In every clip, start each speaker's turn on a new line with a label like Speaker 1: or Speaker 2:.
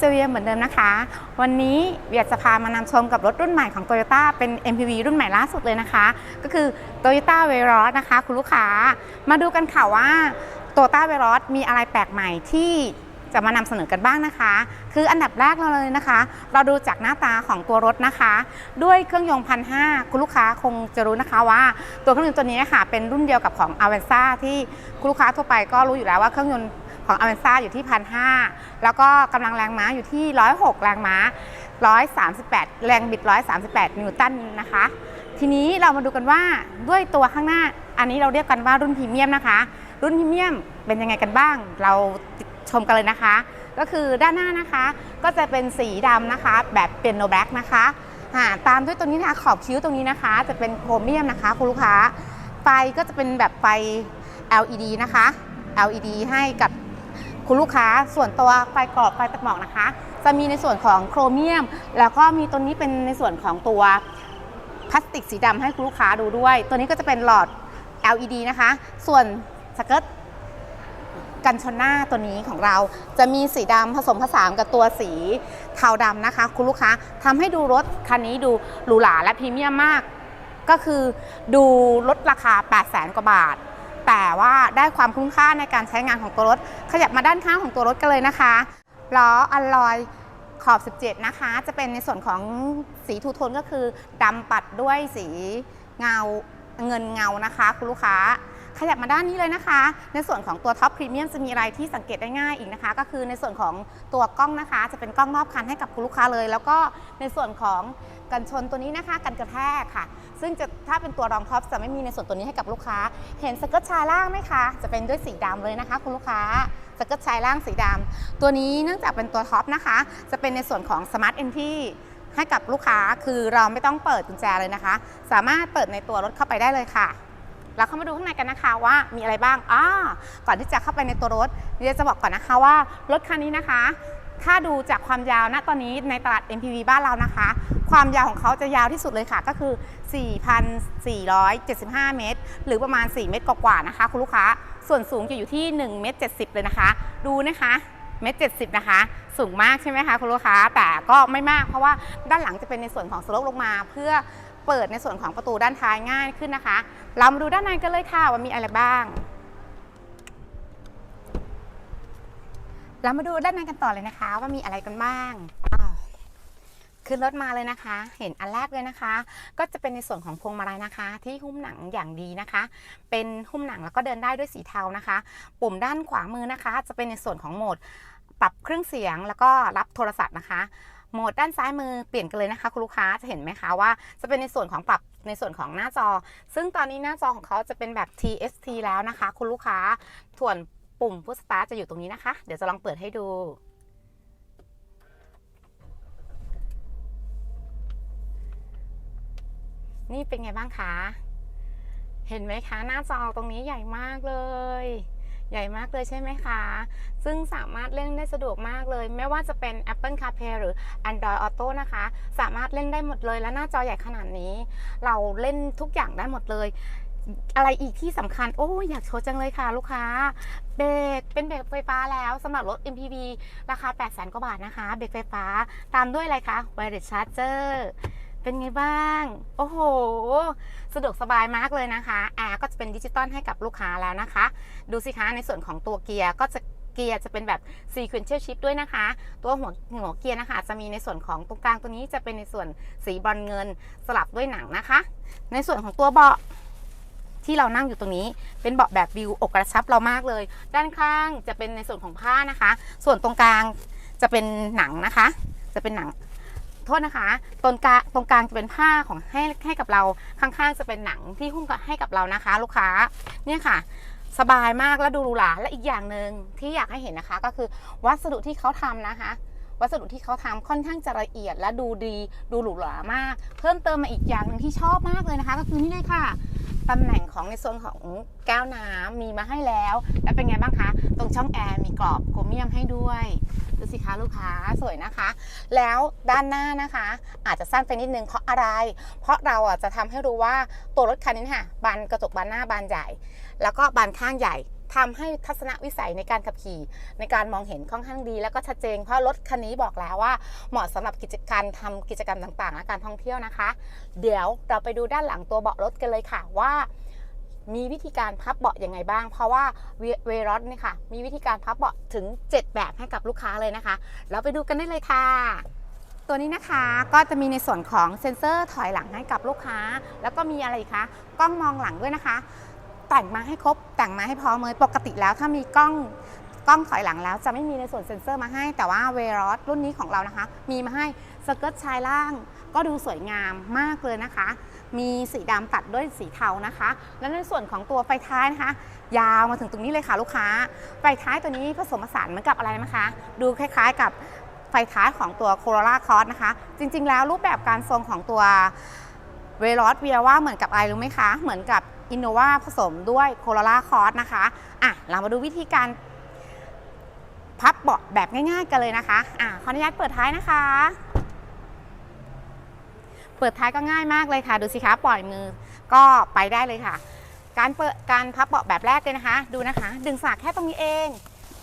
Speaker 1: เซเวียเหมือนเดิมนะคะ วันนี้เวียจะพามานำชมกับรถรุ่นใหม่ของ Toyota เป็น MPV รุ่นใหม่ล่าสุดเลยนะคะ ก็คือ Toyota v e r o s นะคะ คุณลูกค้า มาดูกันค่ะว่า Toyota v e r o s มีอะไรแปลกใหม่ที่จะมานำเสนอกันบ้างนะคะ คืออันดับแรกเราเลยนะคะ เราดูจากหน้าตาของตัวรถนะคะ ด้วยเครื่องยนต์พันห้าคุณลูกค้าคงจะรู้นะคะว่า ตัวเครื่องยนต์ตัวนี้ค่ะเป็นรุ่นเดียวกับของ a v a n z a ที่คุณลูกค้าทั่วไปก็รู้อยู่แล้วว่าเครื่องยนต์ ของ a v a n z a อยู่ที่พันห้าแล้วก็กำลังแรงม้าอยู่ที่ 106 แรงม้า 138 แรงบิด 138 นิวตันนะคะ ทีนี้เรามาดูกันว่าด้วยตัวข้างหน้า อันนี้เราเรียกกันว่ารุ่นพรีเมียมนะคะ รุ่นพรีเมียมเป็นยังไงกันบ้าง เราชมกันเลยนะคะ ก็คือด้านหน้านะคะก็จะเป็นสีดำนะคะ แบบเป็นโนแบล็กนะคะตามด้วยตรงนี้นะคะขอบคิ้วตรงนี้นะคะ จะเป็นโครเมียมนะคะคุณลูกค้า ไฟก็จะเป็นแบบไฟ LED นะคะ LED ให้กับ คุณลูกค้า ส่วนตัวไฟกรอบไฟตะหมอกนะคะ จะมีในส่วนของโครเมียม แล้วก็มีตัวนี้เป็นในส่วนของตัวพลาสติกสีดำให้คุณลูกค้าดูด้วย ตัวนี้ก็จะเป็นหลอด LED นะคะ ส่วนสเกิร์ตกันชนหน้าตัวนี้ของเราจะมีสีดำผสมผสานกับตัวสีเทาดำนะคะ คุณลูกค้าทำให้ดูรถคันนี้ดูหรูหราและพรีเมียมมาก ก็คือดูลดราคา 8 0 0แสนกว่าบาท แต่ว่าได้ความคุ้มค่าในการใช้งานของตัวรถ ขยับมาด้านข้างของตัวรถกันเลยนะคะล้ออัลลอยขอบ 17 นะคะ จะเป็นในส่วนของสีทูโทนก็คือดำปัดด้วยสีเงาเงินเงานะคะคุณลูกค้า ขยับมาด้านนี้เลยนะคะ ในส่วนของตัวท็อปพรีเมียมจะมีอะไรที่สังเกตได้ง่ายอีกนะคะ ก็คือในส่วนของตัวกล้องนะคะ จะเป็นกล้องรอบคันให้กับคุณลูกค้าเลย แล้วก็ในส่วนของกันชนตัวนี้นะคะ กันกระแทกค่ะ ซึ่งจะถ้าเป็นตัวรองท็อปจะไม่มีในส่วนตัวนี้ให้กับลูกค้า เห็นสเกิร์ตชายล่างไหมคะ จะเป็นด้วยสีดำเลยนะคะ คุณลูกค้าสเกิร์ตชายล่างสีดำตัวนี้เนื่องจากเป็นตัวท็อปนะคะ จะเป็นในส่วนของสมาร์ทเอนที่ให้กับลูกค้าคือเราไม่ต้องเปิดกุญแจเลยนะคะ สามารถเปิดในตัวรถเข้าไปได้เลยค่ะเราเข้ามาดูข้างในกันนะคะว่ามีอะไรบ้างอ่าก่อนที่จะเข้าไปในตัวรถเดี๋ยวจะบอกก่อนนะคะว่ารถคันนี้นะคะ ถ้าดูจากความยาวณตอนนี้ในตลาด MPV บ้านเรานะคะ ความยาวของเขาจะยาวที่สุดเลยค่ะ ก็คือ 4,475 เมตร หรือประมาณ 4 เมตรกว่าๆนะคะคุณลูกค้า ส่วนสูงจะอยู่ที่1เมตร70 เลยนะคะ ดูนะคะเมตร70นะคะ สูงมากใช่ไหมคะคุณลูกค้า แต่ก็ไม่มากเพราะว่าด้านหลังจะเป็นในส่วนของสโลปลงมา เพื่อเปิดในส่วนของประตูด้านท้ายง่ายขึ้นนะคะ เรามาดูด้านในกันเลยค่ะว่ามีอะไรบ้าง เรามาดูด้านในกันต่อเลยนะคะ ว่ามีอะไรกันบ้างอ้า ขึ้นรถมาเลยนะคะ เห็นอันแรกเลยนะคะ ก็จะเป็นในส่วนของพวงมาลัยนะคะ ที่หุ้มหนังอย่างดีนะคะ เป็นหุ้มหนังแล้วก็เดินได้ด้วยสีเทานะคะ ปุ่มด้านขวามือนะคะ จะเป็นในส่วนของโหมดปรับเครื่องเสียงแล้วก็รับโทรศัพท์นะคะโหมดด้านซ้ายมือเปลี่ยนกันเลยนะคะคุณลูกค้าจะเห็นไหมคะว่าจะเป็นในส่วนของปรับในส่วนของหน้าจอ ซึ่งตอนนี้หน้าจอของเขาจะเป็นแบบ TST แล้วนะคะ คุณลูกค้าส่วนปุ่มพุชสตาร์ทจะอยู่ตรงนี้นะคะ เดี๋ยวจะลองเปิดให้ดู นี่เป็นไงบ้างคะ เห็นไหมคะ หน้าจอตรงนี้ใหญ่มากเลย ใหญ่มากเลยใช่ไหมคะ ซึ่งสามารถเล่นได้สะดวกมากเลย ไม่ว่าจะเป็น Apple CarPlay หรือ Android Auto นะคะ สามารถเล่นได้หมดเลย และหน้าจอใหญ่ขนาดนี้ เราเล่นทุกอย่างได้หมดเลยอะไรอีกที่สำคัญ โอ้อยากโชว์จังเลยค่ะ ลูกค้า เบรกเป็นเบรกไฟฟ้าแล้วสำหรับรถ MPV ราคา 8 0 0 0 0 0กว่าบาทนะคะ เบรกไฟฟ้าตามด้วยอะไรคะ Wireless Charger เป็นไงบ้าง โอ้โห สะดวกสบายมากเลยนะคะ แอร์ก็จะเป็นดิจิตอลให้กับลูกค้าแล้วนะคะ ดูสิคะในส่วนของตัวเกียร์ก็จะเกียร์จะเป็นแบบ sequential shift ด้วยนะคะ ตัวหัวหัวเกียร์นะคะ จะมีในส่วนของตรงกลางตัวนี้จะเป็นในส่วนสีบอนเงินสลับด้วยหนังนะคะ ในส่วนของตัวเบาะที่เรานั่งอยู่ตรงนี้เป็นเบาะแบบวิวอกกระชับเรามากเลย ด้านข้างจะเป็นในส่วนของผ้านะคะ ส่วนตรงกลางจะเป็นหนังนะคะ จะเป็นหนัง ทษนะคะตรงกลางตรงกลางจะเป็นผ้าของให้ให้กับเราข้างๆ จะเป็นหนังที่หุ้มให้กับเรานะคะ ลูกค้าเนี่ยค่ะ สบายมากและดูหรูหราและอีกอย่างหนึ่งที่อยากให้เห็นนะคะ ก็คือวัสดุที่เขาทำนะคะวัสดุที่เขาทำค่อนข้างจะละเอียดและดูดีดูหรูหรามาก เพิ่มเติมมาอีกอย่างหนึ่งที่ชอบมากเลยนะคะ ก็คือนี่เลยค่ะ ตำแหน่งของในโซนของแก้วน้ำมีมาให้แล้ว แล้วเป็นไงบ้างคะ ตรงช่องแอร์มีกรอบโครเมียมให้ด้วยดูสิคะลูกค้าสวยนะคะ แล้วด้านหน้านะคะ อาจจะสั้นไปนิดนึงเพราะอะไร เพราะเราอะจะทำให้รู้ว่าตัวรถคันนี้ค่ะบานกระจกบานหน้าบานใหญ่ แล้วก็บานข้างใหญ่ ทำให้ทัศนวิสัยในการขับขี่ ในการมองเห็นค่อนข้างดี แล้วก็ชัดเจน เพราะรถคันนี้บอกแล้วว่า เหมาะสำหรับกิจการทำกิจกรรมต่างๆและการท่องเที่ยวนะคะ เดี๋ยวเราไปดูด้านหลังตัวเบาะรถกันเลยค่ะว่ามีวิธีการพับเบาะยังไงบ้าง เพราะว่าเวรอสเนี่ยค่ะ มีวิธีการพับเบาะถึง 7 แบบให้กับลูกค้าเลยนะคะ เราไปดูกันได้เลยค่ะ ตัวนี้นะคะก็จะมีในส่วนของเซ็นเซอร์ถอยหลังให้กับลูกค้า แล้วก็มีอะไรคะกล้องมองหลังด้วยนะคะ แต่งมาให้ครบแต่งมาให้พร้อมเลยปกติแล้วถ้ามีกล้องกล้องถอยหลังแล้วจะไม่มีในส่วนเซ็นเซอร์มาให้ แต่ว่าเวรอสรุ่นนี้ของเรานะคะ มีมาให้สเกิร์ตชายล่าง ก็ดูสวยงามมากเลยนะคะ มีสีดำตัดด้วยสีเทานะคะ แล้วในส่วนของตัวไฟท้ายนะคะ ยาวมาถึงตรงนี้เลยค่ะลูกค้า ไฟท้ายตัวนี้ผสมผสานเหมือนกับอะไรนะคะ ดูคล้ายๆกับไฟท้ายของตัว Corolla Cross นะคะ จริงๆ แล้วรูปแบบการทรงของตัวเวล s เวียว่าเหมือนกับอะไรรู้ไหมคะ เหมือนกับ Innova ผสมด้วย Corolla Cross นะคะอะเรามาดูวิธีการพับเบาะแบบง่ายๆกันเลยนะคะอะขออนุญาตเปิดท้ายนะคะ เปิดท้ายก็ง่ายมากเลยค่ะ ดูสิคะปล่อยมือก็ไปได้เลยค่ะ การเปิดการพับเบาะแบบแรกเลยนะคะ ดูนะคะ ดึงสากแค่ตรงนี้เอง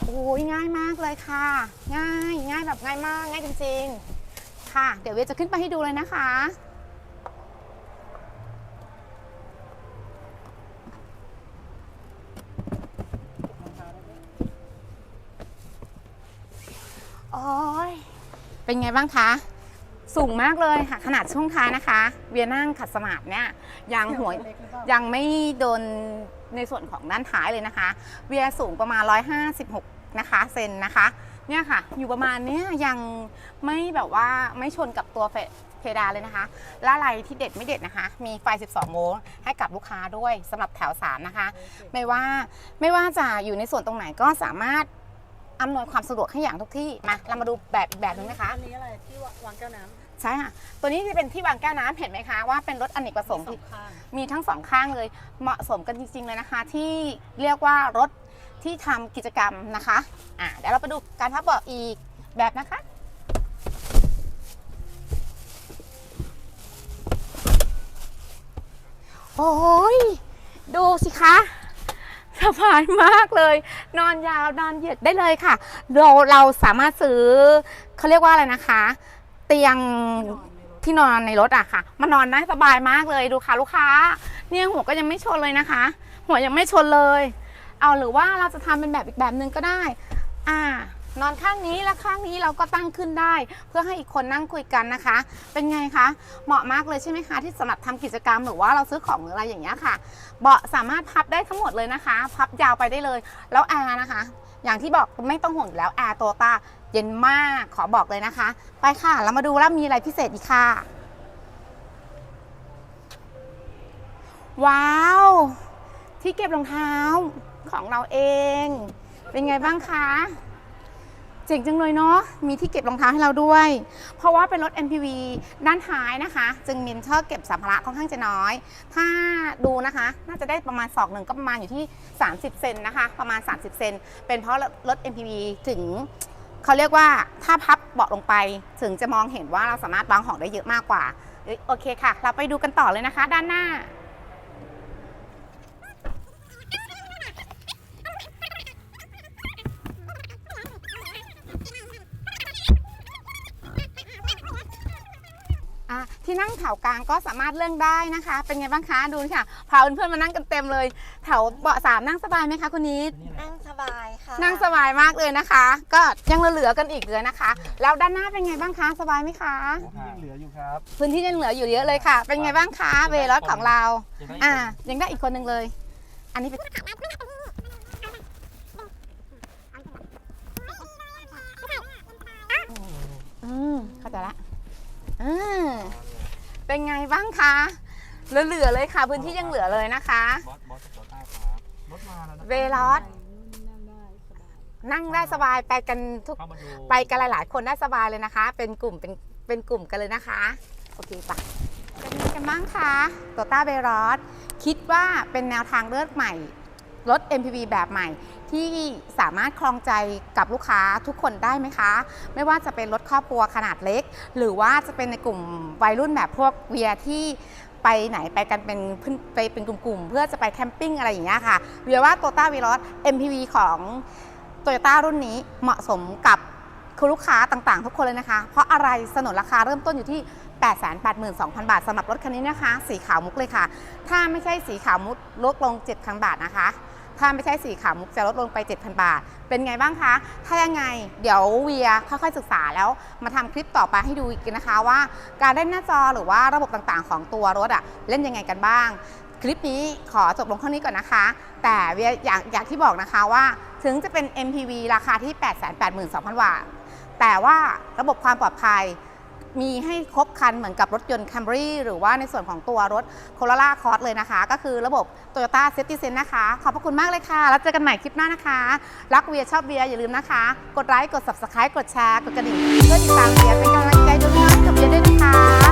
Speaker 1: โอ้ยง่ายมากเลยค่ะ ง่ายง่ายแบบง่ายมากง่ายจริงๆ ค่ะ เดี๋ยวเวจะขึ้นไปให้ดูเลยนะคะ โอ้ยเป็นไงบ้างคะ สูงมากเลยค่ะ ขนาดช่วงท้ายนะคะ เวียนั่งขัดสมาธิเนี่ยยังหัวยังไม่โดนในส่วนของด้านท้ายเลยนะคะ เวียสูงประมาณ 156 นะคะเซนนะคะ เนี่ยค่ะ อยู่ประมาณเนี้ยยังไม่แบบว่าไม่ชนกับตัวเฟเพดานเลยนะคะ และอะไรที่เด็ดไม่เด็ดนะคะ มีไฟ 12 โวลต์ให้กับลูกค้าด้วยสำหรับแถว 3 นะคะ ไม่ว่าไม่ว่าจะอยู่ในส่วนตรงไหนก็สามารถ อำนวยความสะดวกให้อย่างทุกที่มาเรามาดูแบบอีกแบบหนึงนะคะ
Speaker 2: อันนี้อะไรที่วางแก้วน้ำ
Speaker 1: ใช่ค่ะ ตัวนี้จะเป็นที่วางแก้วน้ำเห็นไหมคะว่าเป็นรถอเนกประสงค์
Speaker 2: สอ
Speaker 1: ที่
Speaker 2: งข้าง
Speaker 1: มีทั้งสองข้างเลยเหมาะสมกันจริงๆเลยนะคะ ที่เรียกว่ารถที่ทำกิจกรรมนะคะอะเดี๋ยวเราไปดูการพับเบาะอีกแบบนะคะ โอ้ยดูสิคะส บายมากเลย นอนยาวนอนเหยียดได้เลยค่ะ เราเราสามารถซื้อเขาเรียกว่าอะไรนะคะ เตียงที่นอนในรถอะค่ะมานอนได้สบายมากเลยดูค่ะลูกค้า เนี่ยหัวก็ยังไม่ชนเลยนะคะ หัวยังไม่ชนเลย เอาหรือว่าเราจะทำเป็นแบบอีกแบบหนึ่งก็ได้ อ่า นอนข้างนี้แล้วข้างนี้เราก็ตั้งขึ้นได้ เพื่อให้อีกคนนั่งคุยกันนะคะ เป็นไงคะเหมาะมากเลยใช่ไหมคะที่สำหรับทำกิจกรรมหรือว่าเราซื้อของหรืออะไรอย่างเงี้ยค่ะ เบาะสามารถพับได้ทั้งหมดเลยนะคะ พับยาวไปได้เลย แล้วแอร์นะคะ อย่างที่บอกไม่ต้องห่วงอยู่แล้วแอร์โตตาเย็นมากขอบอกเลยนะคะ ไปค่ะ เรามาดูแล้วมีอะไรพิเศษอีกค่ะ ว้าว ที่เก็บรองเท้าของเราเอง เป็นไงบ้างคะ เจ๋งจังเลยเนาะ มีที่เก็บรองเท้าให้เราด้วย เพราะว่าเป็นรถ MPV ด้านท้ายนะคะ จึงมีท่อเก็บสัมภาระค่อนข้างจะน้อย ถ้าดูนะคะ น่าจะได้ประมาณศอกหนึ่งก็ประมาณอยู่ที่ 30 เซนนะคะ ประมาณ 30 เซน เป็นเพราะรถ MPV ถึงเขาเรียกว่าถ้าพับเบาะลงไป ถึงจะมองเห็นว่าเราสามารถวางของได้เยอะมากกว่าเอ้ยโอเคค่ะ เราไปดูกันต่อเลยนะคะ ด้านหน้า อะที่นั่งแถวกลางก็สามารถเลื่อนได้นะคะ เป็นไงบ้างคะดูค่ะพาเพื่อนๆมานั่งกันเต็มเลยแถวเบาะสามนั่งสบายไหมคะคุณนิด
Speaker 2: นั่งสบายค่ะ
Speaker 1: นั่งสบายมากเลยนะคะ ก็ยังเหลือๆกันอีกเลยนะคะ แล้วด้านหน้าเป็นไงบ้างคะสบายไหมคะ
Speaker 3: ยังเหลืออยู่ครับ
Speaker 1: พื้นที่ยังเหลืออยู่เยอะเลยค่ะ เป็นไงบ้างคะเวรถของเราอ่ายังได้อีกคนหนึ่งเลย อันนี้เป็นอืมเข้าใจละ อืมเป็นไงบ้างคะเหลือๆเลยค่ะ พื้นที่ยังเหลือเลยนะคะ
Speaker 3: บอสบอสกับโตต้าครับรถมาแล้วนะ
Speaker 1: เวลอสนั่งได้สบายไปกันทุก
Speaker 3: เข้ามาดู
Speaker 1: ไปกันหลายๆ คนได้สบายเลยนะคะ เป็นกลุ่มเป็นเป็นกลุ่มกันเลยนะคะ โอเคปะเป็นไงกันบ้างคะโตต้าเบรอสคิดว่าเป็นแนวทางเลือกใหม่ รถ MPV แบบใหม่ ที่สามารถครองใจกับลูกค้าทุกคนได้ไหมคะ ไม่ว่าจะเป็นรถครอบครัวขนาดเล็ก หรือว่าจะเป็นในกลุ่มวัยรุ่นแบบพวกเวียที่ไปไหนไปกันเป็นเพื่อนไปเป็นกลุ่มๆ เพื่อจะไปแคมปิ้งอะไรอย่างเงี้ยค่ะเวียว่าโตต้าวีรอส MPV ของโตโยต้ารุ่นนี้เหมาะสมกับคุณลูกค้าต่างๆ ทุกคนเลยนะคะ เพราะอะไรสนนราคาเริ่มต้นอยู่ที่ 882,000 บาทสำหรับรถคันนี้นะคะ สีขาวมุกเลยค่ะ ถ้าไม่ใช่สีขาวมุกลดลง 7,000 บาทนะคะ ถ้าไม่ใช่สีขาวมุกจะลดลงไป 7,000 บาท เป็นไงบ้างคะ ถ้ายังไงเดี๋ยวเวียค่อยๆศึกษาแล้วมาทำคลิปต่อไปให้ดูอีกนะคะว่า การเล่นหน้าจอหรือว่าระบบต่างๆ ของตัวรถอะเล่นยังไงกันบ้าง คลิปนี้ขอจบลงเท่านี้ก่อนนะคะ แต่เวียอยากอยากที่บอกนะคะว่า ถึงจะเป็น MPV ราคาที่ 882,000 บาท แต่ว่าระบบความปลอดภัย มีให้ครบคันเหมือนกับรถยนต์ Camry หรือว่าในส่วนของตัวรถ Corolla Cross เลยนะคะ ก็คือระบบ Toyota Safety Sense นะคะ ขอบพระคุณมากเลยค่ะ แล้วเจอกันใหม่คลิปหน้านะคะ รักเวียชอบเวียอย่าลืมนะคะ กดไลค์กด Subscribe กดแชร์กดกระดิ่งเพื่อติดตามเวียเป็นกำลังใจด้วยนะกับเวียด้วยนะคะ